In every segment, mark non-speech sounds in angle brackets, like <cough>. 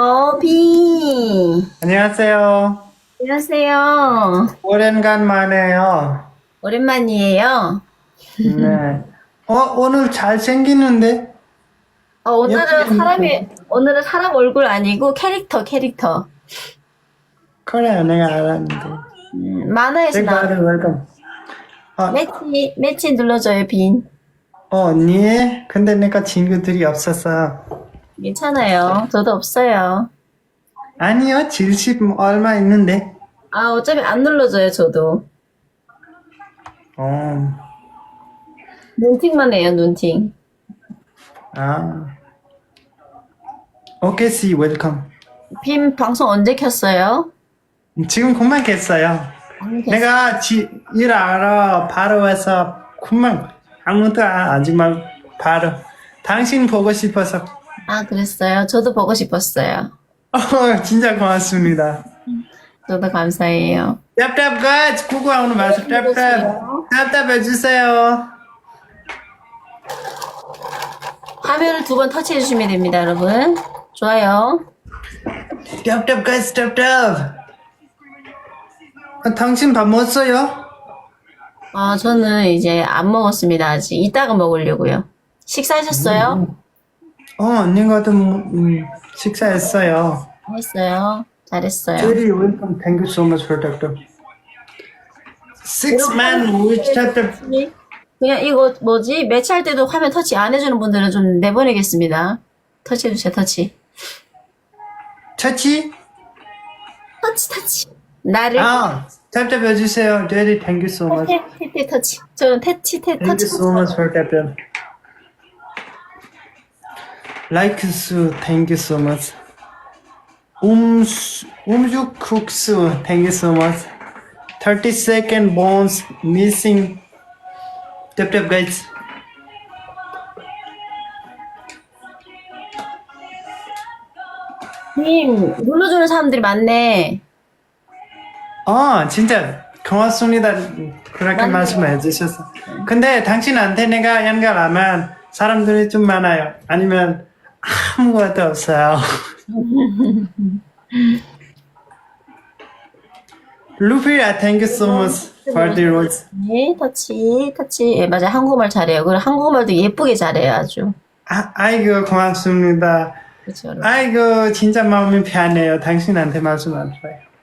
어, 비. 안녕하세요. 안녕하세요. 오랜만이에요. 오랜만이에요. 네. 어, 오늘 잘생기는데? 어, 오늘은 사람이, 오늘은 사람 얼굴 아니고 캐릭터, 캐릭터. 그래, 내가 알았는데. 음, 만화에서 내가 나온 웰컴. 어, 매치, 매치 눌러줘요, 빈. 어, 언니? 근데 내가 친구들이 없었어. 괜찮아요. 저도 없어요. 아니요, 70 얼마 있는데. 아, 어차피 안 눌러줘요, 저도. 어, 눈팅만 해요, 눈팅. 아. 오케이, 씨, 웰컴. 빈 방송 언제 켰어요? 지금 금방 깼어요. 안 켰어요. 내가 지, 일 알아. 바로 와서 금방 아무도 하지 말고 바로. 당신 보고 싶어서. 아, 그랬어요. 저도 보고 싶었어요. 어, 진짜 고맙습니다. 저도 감사해요. 탭탭 guys 구구하고 마서 탭탭 탭탭 해주세요. 화면을 두 번 터치해 주시면 됩니다, 여러분. 좋아요. 탭탭 guys 탭탭. 아, 당신 밥 먹었어요? 아, 저는 이제 안 먹었습니다, 아직. 이따가 먹으려고요. 식사하셨어요? 어 언니가도 음, 식사했어요. 했어요. 잘했어요. Very welcome. Thank you so much for 탭탭. Six man with 탭탭. 그냥 이거 뭐지? 매치할 때도 화면 터치 안 해주는 분들은 좀 내보내겠습니다. 터치해주세요, 터치. 차치? 터치, 터치. 나를 아 탭탭 해주세요. Very thank you so much. 태, 태, 태, 터치. 저는 태치, 태, Thank 터치. you so much for 탭 탭. Like 수, thank you so much. Um, umjuk 국수, thank you so much. 30 second bones missing. Tap tap guys. 님, 눌러주는 사람들이 많네. 어, 진짜 고맙습니다. 그렇게 맞네요. 말씀해 주셔서. 근데 당신한테 내가 연결하면 사람들이 좀 많아요. 아니면 아무것도 없어요. 루피야, thank you so much for the rose. 네, 터치, 터치. 예, 맞아요. 한국말 잘해요. 그리고 한국말도 예쁘게 잘해요, 아주. 아, 아이고 고맙습니다. 그렇죠, 여러분. 아이고 진짜 마음이 편해요. 당신한테 말씀하세요.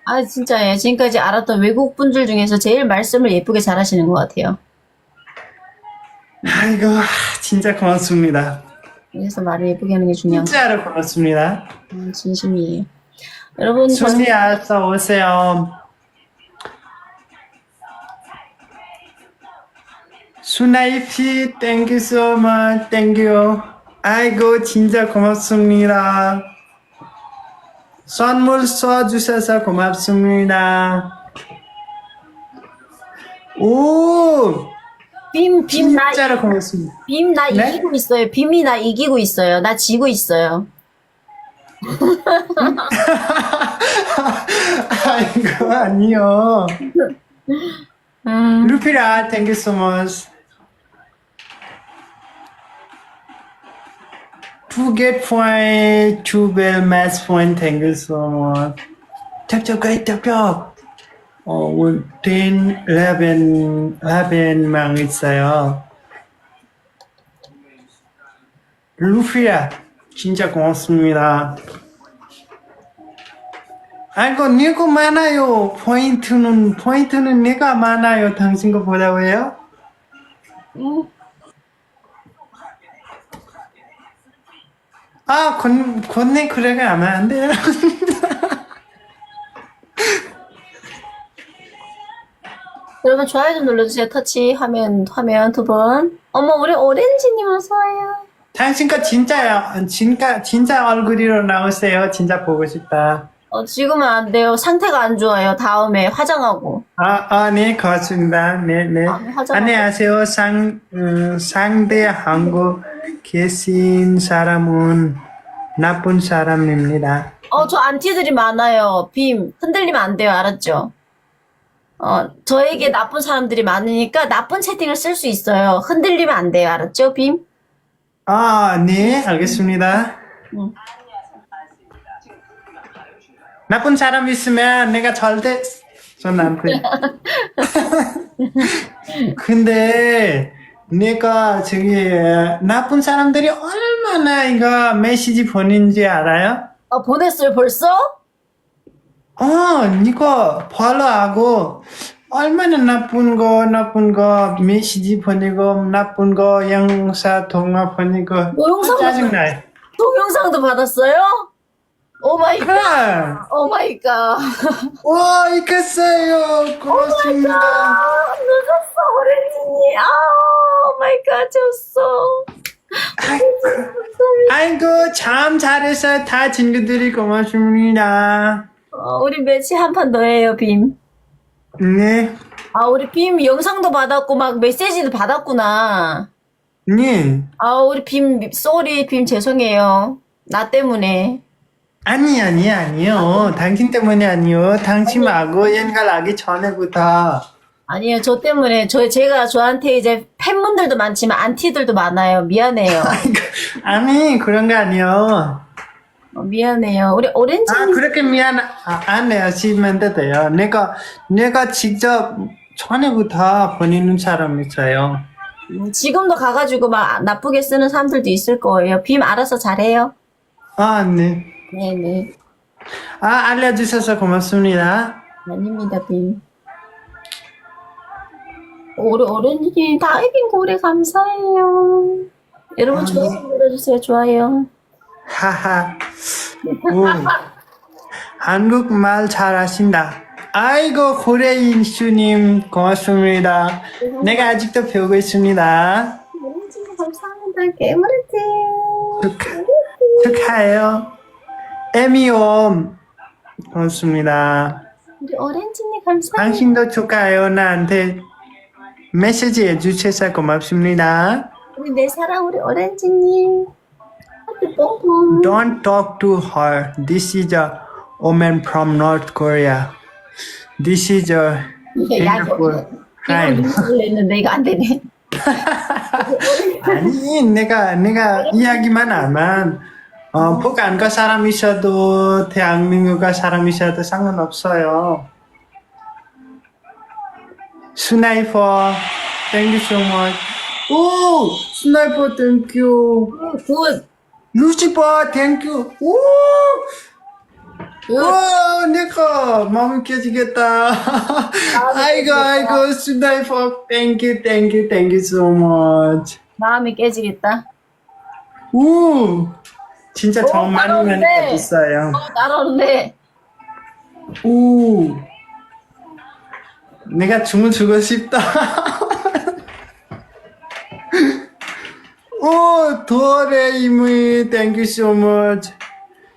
아, 진짜예요. 지금까지 알았던 외국 분들 중에서 제일 말씀을 예쁘게 잘하시는 것 같아요. 아이고 진짜 고맙습니다. 그래서 말을 예쁘게 하는 게 중요한 거 진짜로 고맙습니다. 음, 진심이에요. 여러분, 저 손이 어서 오세요. 수나이피 you so much. you. 아이고 진짜 고맙습니다. 선물 써주셔서 고맙습니다. 오 빔, 빔, 나, 진짜로 고맙습니다. 빔, 나 네? 이기고 있어요. 빔이 나 이기고 있어요. 나 지고 있어요. 아이고 아니요. 음, 루피라 thank you so much. Point, to bell match point, thank you so much. Tap guys, tap tap. 어, 오늘 10, 11, 11명 있어요. 루피야, 진짜 고맙습니다. 아이고, 내가 많아요. 포인트는, 포인트는 내가 많아요. 당신 거보다 왜요? 음, 아, 건, 건네 그래가 하면 안 돼요. <laughs> 여러분 좋아요 좀 눌러주세요. 터치 화면 화면 두 번. 어머 우리 오렌지님 어서 와요. 당신 거 진짜요. 진짜, 진짜 얼굴이로 나오세요. 진짜 보고 싶다. 어 지금은 안 돼요. 상태가 안 좋아요. 다음에 화장하고. 아, 아, 네, 고맙습니다. 네, 네. 아, 화장- 안녕하세요. 상, 음, 상대 한국 계신 사람은 나쁜 사람입니다. 어 저 안티들이 많아요. 빔 흔들리면 안 돼요. 알았죠? 어 저에게 나쁜 사람들이 많으니까 나쁜 채팅을 쓸 수 있어요. 흔들리면 안 돼요. 알았죠? 빔? 아, 네, 알겠습니다. 응. 나쁜 사람 있으면 내가 절대 손안 돼. <laughs> 근데 내가 저기 나쁜 사람들이 얼마나 이거 메시지 보낸지 알아요? 아, 보냈어요, 벌써? 어, 이거 팔로우하고 얼마나 나쁜 거, 나쁜 거, 메시지 보내고, 나쁜 거, 영사, 동화 보내고. 뭐 영상 짜증나요. 동영상도 받았어요? 오 마이 갓. 아, 오 마이 갓. 와, 이겼어요. 고맙습니다. 아, 늦었어, 오렌지니. 아, 오 마이 갓, 졌어. 아이고, 참 잘해서 다 친구들이 고맙습니다. 어, 우리 매치 한 판 더 해요, 빔. 네, 아, 우리 빔 영상도 받았고, 막 메시지도 받았구나. 네. 아, 우리 빔, 쏘리, 빔 죄송해요. 나 때문에. 아니, 아니, 아니요. 당신 때문에 아니요. 당신하고 연결 하기 전에부터. 아니요, 저 때문에. 저, 제가 저한테 이제 팬분들도 많지만 안티들도 많아요. 미안해요. <laughs> 아니, 그런 거 아니요. 어, 미안해요. 우리 오렌지 아, 그렇게 미안, 아, 안 해하시면 돼요. 내가, 내가 직접 전에부터 보내는 사람 있어요. 음, 지금도 가가지고 막 나쁘게 쓰는 사람들도 있을 거예요. 빔 알아서 잘해요. 아, 네. 네네. 아, 알려주셔서 고맙습니다. 아닙니다, 빔. 우리 오렌지님 다이빙 고래 감사해요. 여러분 좋아요 눌러주세요. 좋아요. 하하. 오. 한국말 잘하신다. 아이고, 고래인 슈님, 고맙습니다. 내가 아직도 배우고 있습니다. 오렌지님 감사합니다. 깨물었지. 축하, 축하해요. 에미옴, 고맙습니다. 우리 오렌지님 감사해요. 당신도 축하해요. 나한테 메시지 해주셔서 고맙습니다. 우리 내 사랑 우리 오렌지님. Don't talk to her. This is a woman from North Korea. This is a Singapore. 없네. Hi. 이거 안 되네. 아니 내가 내가 이야기만 하면 어, 북한과 사람 있어도 대한민국과 사람 있어도 상관없어요. 스나이퍼, you so much. 오, 스나이퍼, thank you. 굿. 루시퍼, thank you. 오, 굿. 와, 내가 마음이 깨지겠다. <laughs> 아이고, 아이고, 스나이퍼, thank you, thank you, thank you so much. 마음이 깨지겠다. 오, 진짜 오, 정말 많이 따라오네. 있어요. 어, 날아오는데. 오, 내가 춤을 추고 싶다. <laughs> 오, 도레이미, thank you so much.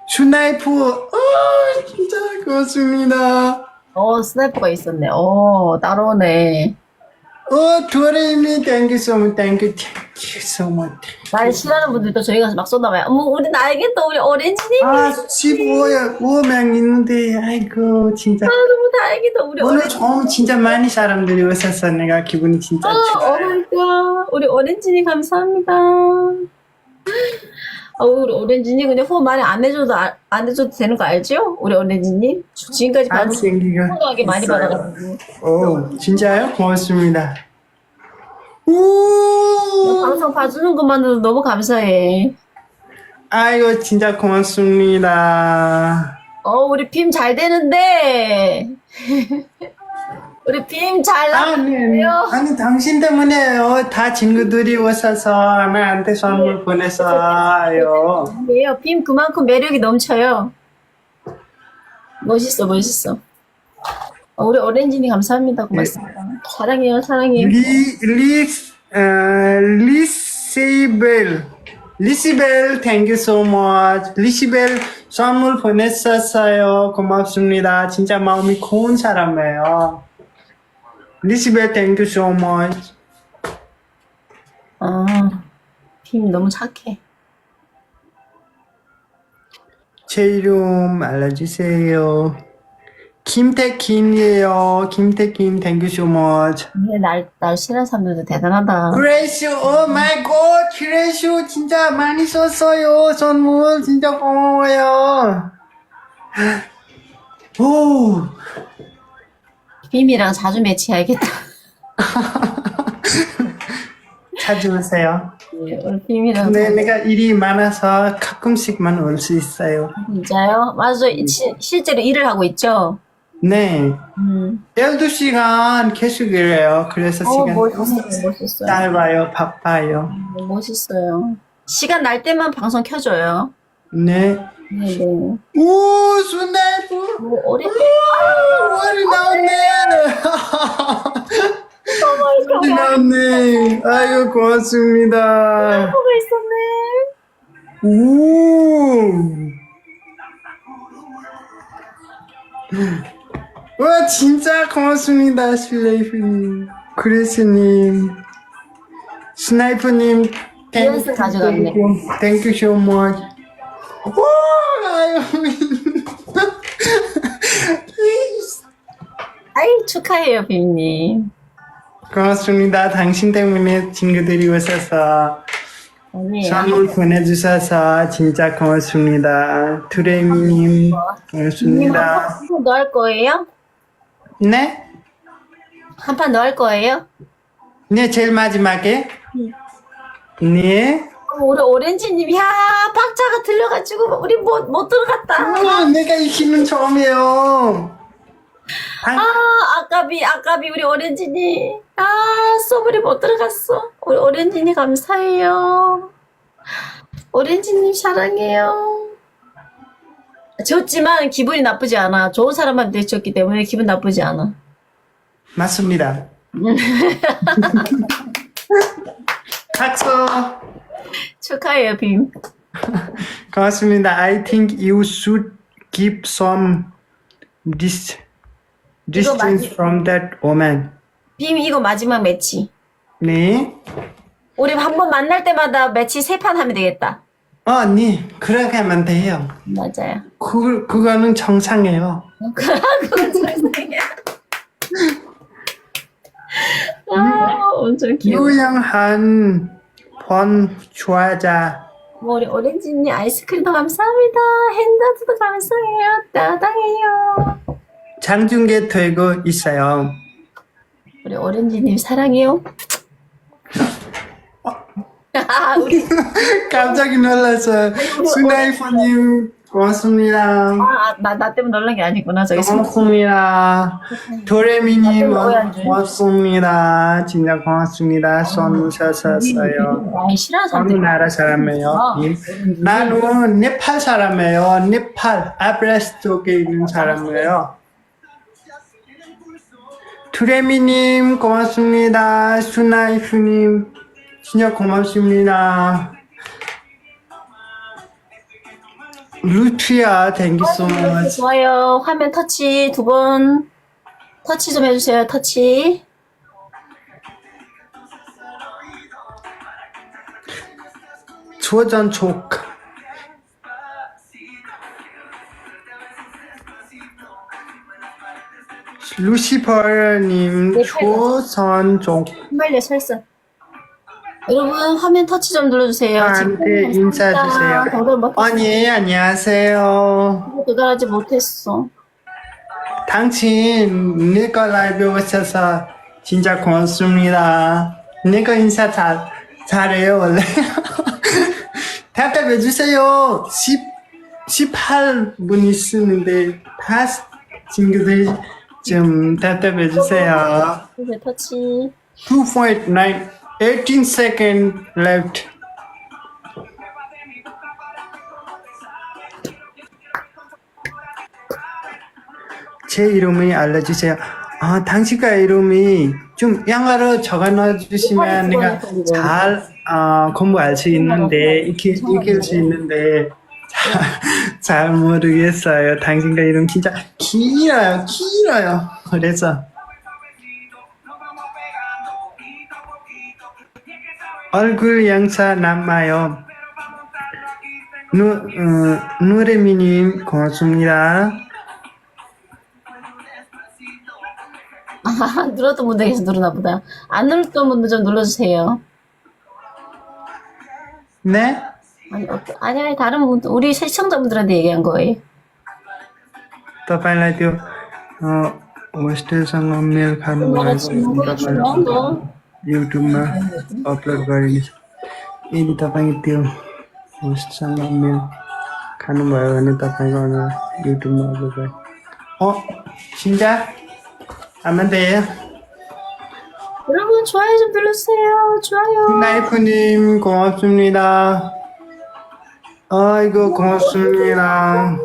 슈나이프, 아, 진짜 고맙습니다. 어, 스나이퍼가 있었네. 어, 따라오네. 오, 도레이미, thank you so much, thank you, thank you so much. 날 싫어하는 분들도 저희 가서 막 쏜다봐요. 어머, 우리 나에게 또 우리 오렌지님. 아, 15명, 5명 있는데, 아이고, 진짜. 아, 너무 다행이다. 우리 오늘 오렌지. 처음 진짜 많이 사람들이 오셔서 내가 기분이 진짜 어, 좋아요. 오마이갓. 우리 오렌지님 감사합니다. 어, 우리 오렌지님 근데 후원 많이 안 해줘도, 아- 안 해줘도 되는 거 알죠? 우리 오렌지님? 지금까지 안 받은 생기가 후원하게 많이 있어요. 받아가지고. 오, 진짜요? 고맙습니다. 오, 방송 봐주는 것만으로도 너무 감사해. 아이고, 진짜 고맙습니다. 어, 우리 빔 잘 되는데. <laughs> 우리 빔잘 아니, 아니. 아니, 당신 때문에요. 다 친구들이 오셔서 나한테 선물 보내서요. 예요. 빔 그만큼 매력이 넘쳐요. 멋있어, 멋있어. 어, 우리 오렌지님 감사합니다. 고맙습니다. 사랑해요, 사랑해요. 리, 리, 어, 리시벨. 리시벨, thank you so much. 리시벨 선물 보냈었어요. 고맙습니다. 진짜 마음이 고운 사람이에요. 리시벨, thank you so much. 아, 빔 너무 착해. 제 이름 알려주세요. 김태kin, thank you so much. 근데 날, 날 싫어하는 사람들도 대단하다. 그레이슈, 오 마이 갓, 그레이슈 진짜 많이 썼어요. 선물 진짜 고마워요. 오, 빔이랑 자주 매치해야겠다. <laughs> 자주 오세요. 네, 빔이랑. 근데 내가 일이 많아서 가끔씩만 올 수 있어요. 진짜요? 맞아요. 시- 실제로 일을 하고 있죠? 네. 음. 12시간 계속 일해요. 그래서 어, 시간 멋있어요. 멋있어요. 짧아요. 바빠요. 어, 멋있어요. 시간 날 때만 방송 켜줘요. 네. 네 네. 오, 순나이프! 뭐, 어리, 머리 나왔네! 머리 나왔네! 아이고, 고맙습니다. 뭐가 있었네. 오! 와, 진짜 고맙습니다, 슬레이프님. 그레스님. 스나이프님. 이연승 가져갔네. 땡큐 much. 와, 아이, 축하해요, 빔님. 고맙습니다. 당신 때문에 친구들이 오셔서 아니에요. 선물 보내주셔서 진짜 고맙습니다. 두레미님 고맙습니다. 한판 더할 거예요? 네? 한판더할 거예요? 네, 제일 마지막에. 네. 어, 우리 오렌지님, 야, 박자가 들려가지고, 우리 못, 못 들어갔다. 아, 내가 이기는 처음이에요. 당- 아, 아까비, 아까비, 우리 오렌지님. 아, 소불이 못 들어갔어. 우리 오렌지님 감사해요. 오렌지님 사랑해요. 졌지만 기분이 나쁘지 않아. 좋은 사람한테 졌기 때문에 기분 나쁘지 않아. 맞습니다. <laughs> 박수. 축하해요, 빔. <laughs> 고맙습니다. I think you should keep some dis distance 마지- from that woman. 빔, 이거 마지막 매치. 네. 우리 한 번 만날 때마다 매치 세 판 하면 되겠다. 어, 네. 그렇게 하면 돼요. 맞아요. 그, 그거는 정상이에요. <laughs> 그건 죄송해요. 아, 엄청 귀여워. 유명한 번 좋아하자. 우리 오렌지님 아이스크림도 감사합니다. 핸드드도 감사해요. 따당해요. 장중계 되고 있어요. 우리 오렌지님 사랑해요. <laughs> 아, 우리 <laughs> 깜짝 놀랐어요. 스나이퍼님 고맙습니다. 아, 나, 나 때문에 놀란 게 아니구나. 저기 술 고맙습니다. 도레미님 아? 고맙습니다. 진짜 고맙습니다. 손 셔셨어요. 아이 싫어하는 어느 사람들. 나라 사람이에요? 아. 나는 네팔 사람이에요. 네팔 아브레스 쪽에 있는 사람이에요. 투레미님 고맙습니다. 수나이프님 진짜 고맙습니다. 루트야 땡큐 so much. 좋아요. 화면 터치 두 번. 터치 좀 해주세요. 터치. 조전촉 루시퍼님 네, 조선족 한발려 설사. 여러분 화면 터치 좀 눌러주세요. 한테 인사 주세요. 도달 못 언니 안녕하세요. 도달하지 못했어. 당신 내거 라이브 오셔서 진짜 고맙습니다. 내거 인사 잘 잘해요 원래. <laughs> 답답해 주세요. 10 18분 있었는데 다 친구들 좀 답답해 주세요. 이제 터치. 2.9 18 second left. 제 이름이 알려주세요. 아, 당신가 이름이 좀 영어로 적어 넣어주시면 내가 잘 어, 공부할 수 있는데 익히, 익힐 수 있는데 잘, 잘 모르겠어요. 당신가 이름 진짜 길어요, 길어요. 그래서 얼굴 영상 남아요. 누, 어, 누레미님 고맙습니다. 아, 눌렀던 분들 계속 누르나 보다. 안 눌렀던 분들 좀 눌러주세요. 네? 아니, 어떠- 아니, 아니, 다른 분들, 우리 시청자분들한테 얘기한 거예요. तपाईँलाई त्यो अ, होस्टेलसँग मेल खानु मलाई भएको चिन्नु तपाईँलाई युट्युबमा अपलोड गरिनेछ यदि तपाईँ त्यो होस्टसँग मेल खानुभयो भने तपाईँको अनुहार युट्युबमा अपलोड गरे 어 진짜 하면 돼요 여러분 좋아요 좀 눌러주세요. 좋아요. 나이프님 고맙습니다 아이고 고맙습니다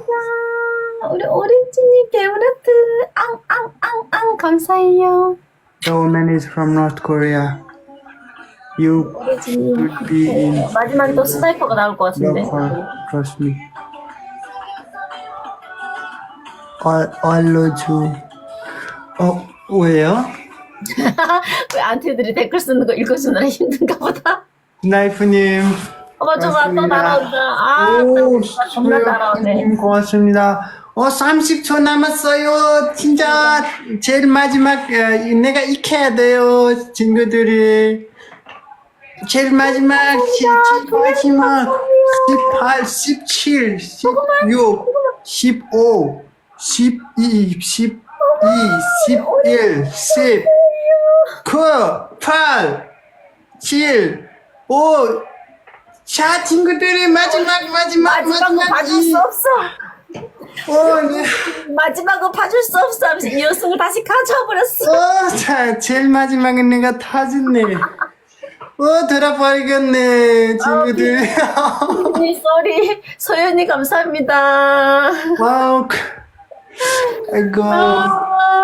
우리 오렌지님 배우라트 앙앙앙앙 감사해요. The woman is from North Korea You would be in 마지막에 또 스나이퍼가 나올 것 같은데. heart Trust me All, 알려줘 어 왜요? <laughs> 왜 안티들이 댓글 쓰는 거 읽어주느라 힘든가 보다. 나이프님 어 맞아 또 고맙습니다. 날아온다. 아 오, 겁나 날아오네. 님 고맙습니다. 어, 30초 남았어요. 진짜 제일 마지막 어, 내가 익혀야 돼요, 친구들이. 제일 마지막, 제일 마지막. 18, 17, 16, 15, 12, 12, 11, 10, 9, 8, 7, 5, 자, 친구들이 마지막, 마지막, 마지막은 봐줄 수 없어. 어, 네. 마지막은 봐줄 수 없어 하면서 이 연승을 다시 가져버렸어. 어, 자, 제일 마지막에 내가 타졌네. 어, 돌아버리겠네, 친구들. 네, 쏘리. 소연이 감사합니다. 와우. 그- 아이고.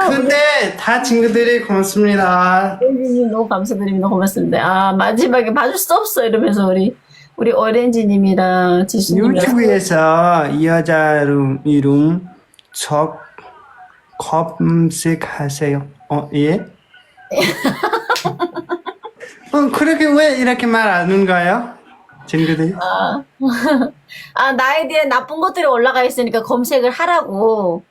근데 다 친구들이 고맙습니다. 오렌지님 너무 감사드립니다. 고맙습니다. 아 마지막에 봐줄 수 없어 이러면서 우리 우리 오렌지님이랑 지수님이랑 유튜브에서 이 여자 이름, 이름 적 검색하세요. 어, 예? <laughs> 어, 그렇게 왜 이렇게 말안 하는가요? 친구들? 아, <laughs> 아 나에 대한 나쁜 것들이 올라가 있으니까 검색을 하라고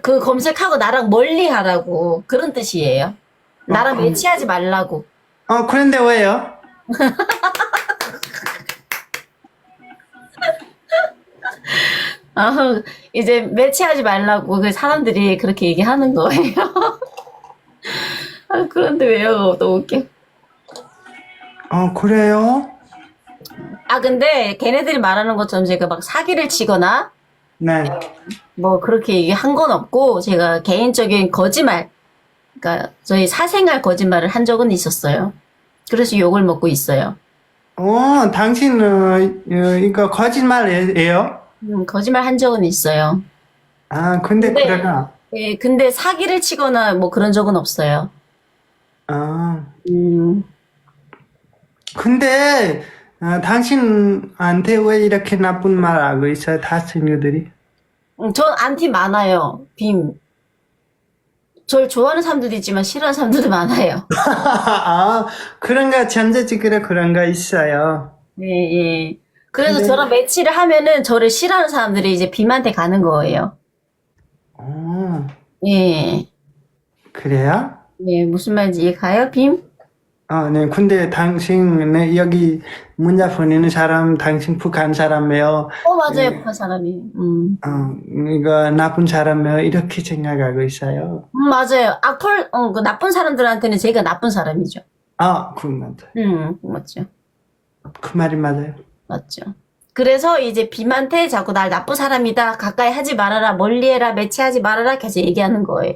그 검색하고 나랑 멀리 하라고 그런 뜻이에요. 나랑 매치하지 말라고. 어, 그런데 왜요? <laughs> 아, 이제 매치하지 말라고 그 사람들이 그렇게 얘기하는 거예요. <laughs> 아, 그런데 왜요? 또 웃겨. 어, 그래요? 아, 근데 걔네들이 말하는 것처럼 제가 막 사기를 치거나 네. 뭐 그렇게 얘기한 건 없고 제가 개인적인 거짓말, 그러니까 저희 사생활 거짓말을 한 적은 있었어요. 그래서 욕을 먹고 있어요. 어, 당신, 어, 어, 이거 거짓말이에요? 음, 거짓말 한 적은 있어요. 아, 근데 근데- 그러나, 예, 근데 사기를 치거나 뭐 그런 적은 없어요. 아, 음, 근데, 어, 당신한테 왜 이렇게 나쁜 말 하고 있어요, 다 친구들이? 음, 전 안티 많아요. 빔. 절 좋아하는 사람들도 있지만 싫어하는 사람들도 많아요. <laughs> 아, 그런가, 전자직으로 그런가 있어요. 예, 예. 그래서 근데- 저랑 매치를 하면은 저를 싫어하는 사람들이 이제 빔한테 가는 거예요. 어, 예. 그래요? 예, 무슨 말인지 이해가요, 빔? 아, 네. 근데 당신, 네, 여기 문자 보내는 사람, 당신 북한 사람이에요. 어, 맞아요, 그 사람이. 음. 어, 이거 나쁜 사람이에요. 이렇게 생각하고 있어요. 음, 맞아요. 악플, 어, 그 나쁜 사람들한테는 제가 나쁜 사람이죠. 아, 그 맞아요. 음, 맞죠. 그 말이 맞아요. 맞죠. 그래서 이제 빔한테 자꾸 날 나쁜 사람이다, 가까이 하지 말아라, 멀리 해라, 매치하지 말아라, 계속 얘기하는 거예요.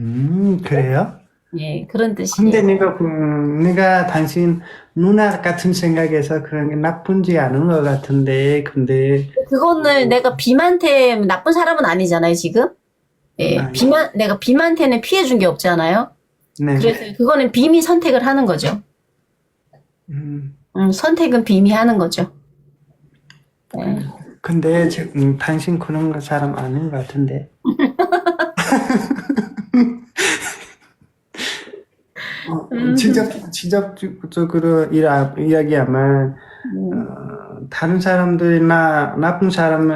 음, 그래요? 예, 그런 근데 뜻이에요. 내가, 그, 내가 당신 누나 같은 생각에서 그런 게 나쁜지 않은 것 같은데, 근데, 그거는 내가 빔한테 나쁜 사람은 아니잖아요, 지금? 예, 아니. 빔한, 내가 빔한테는 피해 준 게 없잖아요? 네. 그래서 그거는 빔이 선택을 하는 거죠. 음, 음, 선택은 빔이 하는 거죠. 네. 근데, 저, 음, 당신 그런 거 사람 아닌 것 같은데. <laughs> 어, 직접, 직접적으로 이라, 이야기하면, 어, 다른 사람들이 나 나쁜 사람이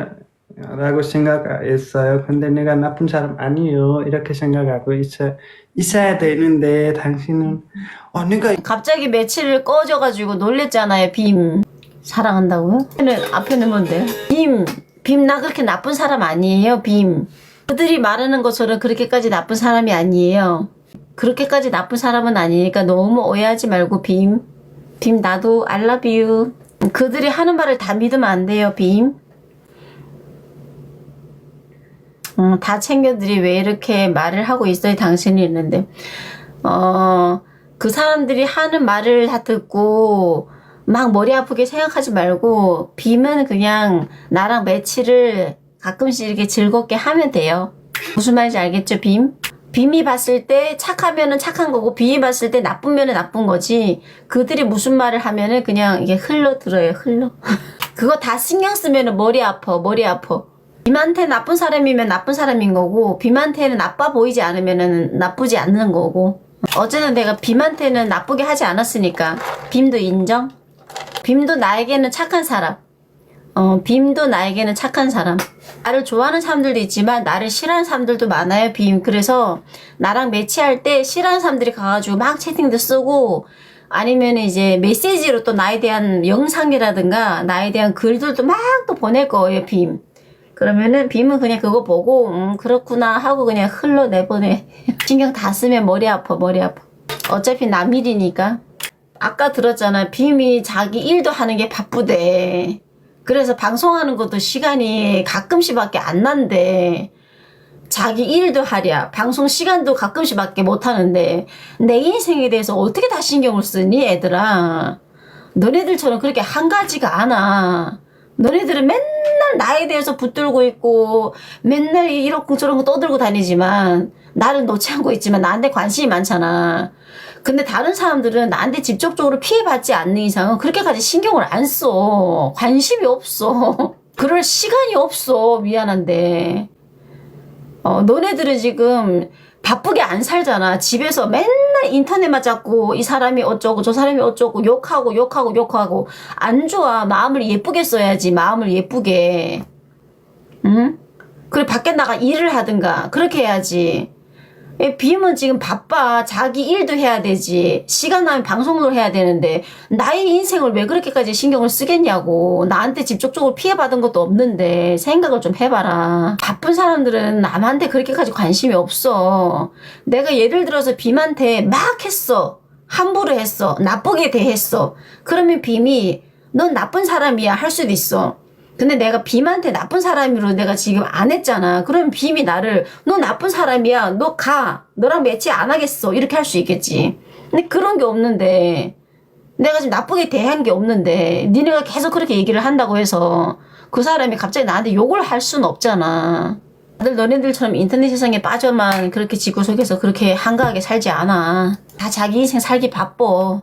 라고 생각했어요. 근데 내가 나쁜 사람 아니에요. 이렇게 생각하고 있어, 있어야 되는데, 당신은, 어, 내가, 갑자기 매치를 꺼져가지고 놀랬잖아요, 빔. 사랑한다고요? 앞에는, 앞에는 뭔데요? 빔, 빔 나 그렇게 나쁜 사람 아니에요 빔 그들이 말하는 것처럼 그렇게까지 나쁜 사람이 아니에요 그렇게까지 나쁜 사람은 아니니까 너무 오해하지 말고 빔 빔 나도 I love you 그들이 하는 말을 다 믿으면 안 돼요 빔 음, 다 챙겨들이 왜 이렇게 말을 하고 있어요 당신이 있는데 어, 그 사람들이 하는 말을 다 듣고 막 머리 아프게 생각하지 말고 빔은 그냥 나랑 매치를 가끔씩 이렇게 즐겁게 하면 돼요. 무슨 말인지 알겠죠, 빔? 빔이 봤을 때 착하면은 착한 거고 빔이 봤을 때 나쁘면은 나쁜 거지. 그들이 무슨 말을 하면은 그냥 이게 흘러 들어요, <laughs> 흘러. 그거 다 신경 쓰면은 머리 아파, 머리 아파. 빔한테 나쁜 사람이면 나쁜 사람인 거고 빔한테는 나빠 보이지 않으면은 나쁘지 않는 거고. 어제는 내가 빔한테는 나쁘게 하지 않았으니까 빔도 인정? 빔도 나에게는 착한 사람. 어 빔도 나에게는 착한 사람. 나를 좋아하는 사람들도 있지만 나를 싫어하는 사람들도 많아요 빔. 그래서 나랑 매치할 때 싫어하는 사람들이 가가지고 막 채팅도 쓰고 아니면 이제 메시지로 또 나에 대한 영상이라든가 나에 대한 글들도 막 또 보낼 거예요 빔 그러면은 빔은 그냥 그거 보고 음 그렇구나 하고 그냥 흘러내보내. <laughs> 신경 다 쓰면 머리 아파 머리 아파. 어차피 남 일이니까. 아까 들었잖아. 빔이 자기 일도 하는 게 바쁘대. 그래서 방송하는 것도 시간이 가끔씩밖에 안 난대. 자기 일도 하랴. 방송 시간도 가끔씩밖에 못 하는데. 내 인생에 대해서 어떻게 다 신경을 쓰니 애들아? 너네들처럼 그렇게 한 가지가 않아 너네들은 맨날 나에 대해서 붙들고 있고 맨날 이렇고 저렇고 떠들고 다니지만 나를 놓지 않고 있지만 나한테 관심이 많잖아. 근데 다른 사람들은 나한테 직접적으로 피해받지 않는 이상은 그렇게까지 신경을 안 써. 관심이 없어. <laughs> 그럴 시간이 없어. 미안한데. 어, 너네들은 지금 바쁘게 안 살잖아. 집에서 맨날 인터넷만 잡고 이 사람이 어쩌고 저 사람이 어쩌고 욕하고 욕하고 욕하고 안 좋아. 마음을 예쁘게 써야지. 마음을 예쁘게. 응? 그래 밖에 나가 일을 하든가 그렇게 해야지. 예, 빔은 지금 바빠. 자기 일도 해야 되지. 시간 나면 방송을 해야 되는데, 나의 인생을 왜 그렇게까지 신경을 쓰겠냐고. 나한테 직접적으로 피해받은 것도 없는데, 생각을 좀 해봐라. 바쁜 사람들은 남한테 그렇게까지 관심이 없어. 내가 예를 들어서 빔한테 막 했어. 함부로 했어. 나쁘게 대했어. 그러면 빔이, 넌 나쁜 사람이야. 할 수도 있어. 근데 내가 빔한테 나쁜 사람으로 내가 지금 안 했잖아. 그러면 빔이 나를 너 나쁜 사람이야. 너 가. 너랑 매치 안 하겠어. 이렇게 할 수 있겠지. 근데 그런 게 없는데 내가 지금 나쁘게 대한 게 없는데 니네가 계속 그렇게 얘기를 한다고 해서 그 사람이 갑자기 나한테 욕을 할 수는 없잖아. 다들 너네들처럼 인터넷 세상에 빠져만 그렇게 지구 속에서 그렇게 한가하게 살지 않아. 다 자기 인생 살기 바빠.